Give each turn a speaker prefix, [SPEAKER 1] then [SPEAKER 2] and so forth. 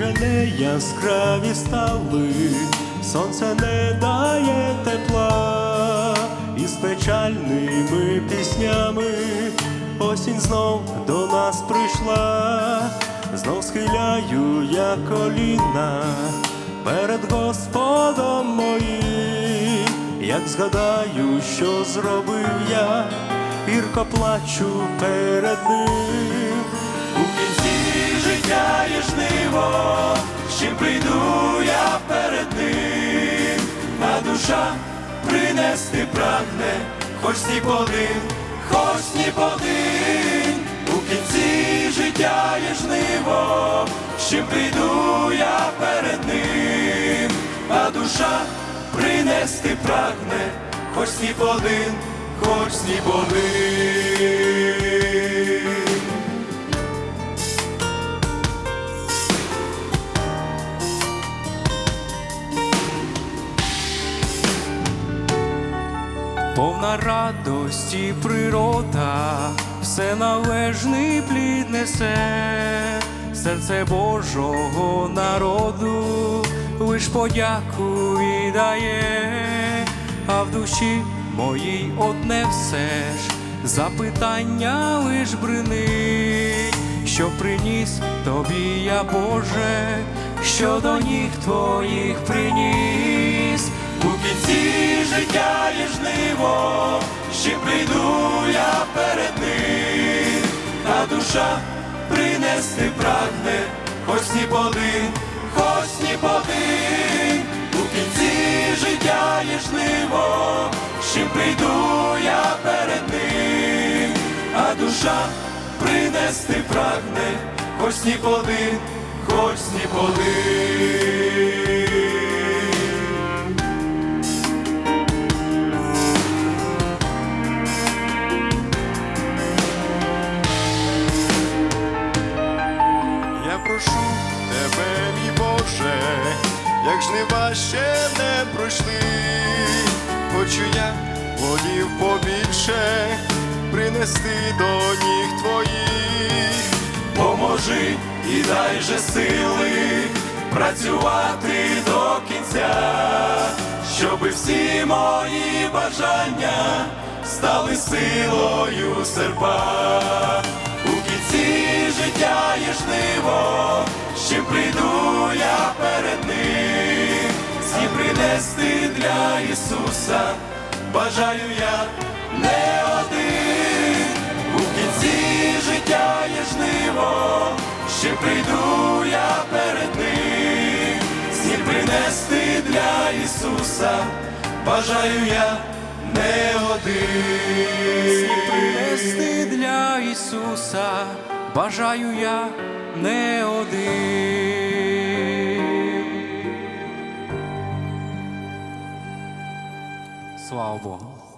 [SPEAKER 1] не яскраві стали, сонце не дає тепла, і з печальними піснями осінь знов до нас прийшла, знов схиляю я коліна перед Господом моїм, як згадаю, що зробив я, гірко плачу перед ним. Душа принести прагне, хоч сніп один, хоч сніп один, у кінці життя є жниво, чим прийду я перед ним, а душа принести прагне, хоч сніп один, хоч сніп Повна радості природа, все належний плід несе, серце Божого народу, лиш подяку віддає, а в душі моїй одне все ж запитання лиш бринить, що приніс тобі я Боже, що до ніг твоїх приніс. У кінці життя є жниво, ще прийду я перед ним, а душа принести прагне, хоч сніп один, хоч сніп один, у кінці життя є жниво, ще прийду я перед ним, а душа принести прагне, хоч сніп один, хоч сніп один.
[SPEAKER 2] Як жнива ще не пройшли, хочу я волів побільше принести до ніг твоїх.
[SPEAKER 1] Поможи і дай же сили працювати до кінця, щоби всі мої бажання стали силою серпа. У кінці життя є жниво, чим прийду принести для Ісуса, бажаю я не один. У кінці життя є жниво, ще прийду я перед ним, всі принести для Ісуса, бажаю я не один. Всі принести для Ісуса, бажаю я не один. 做我。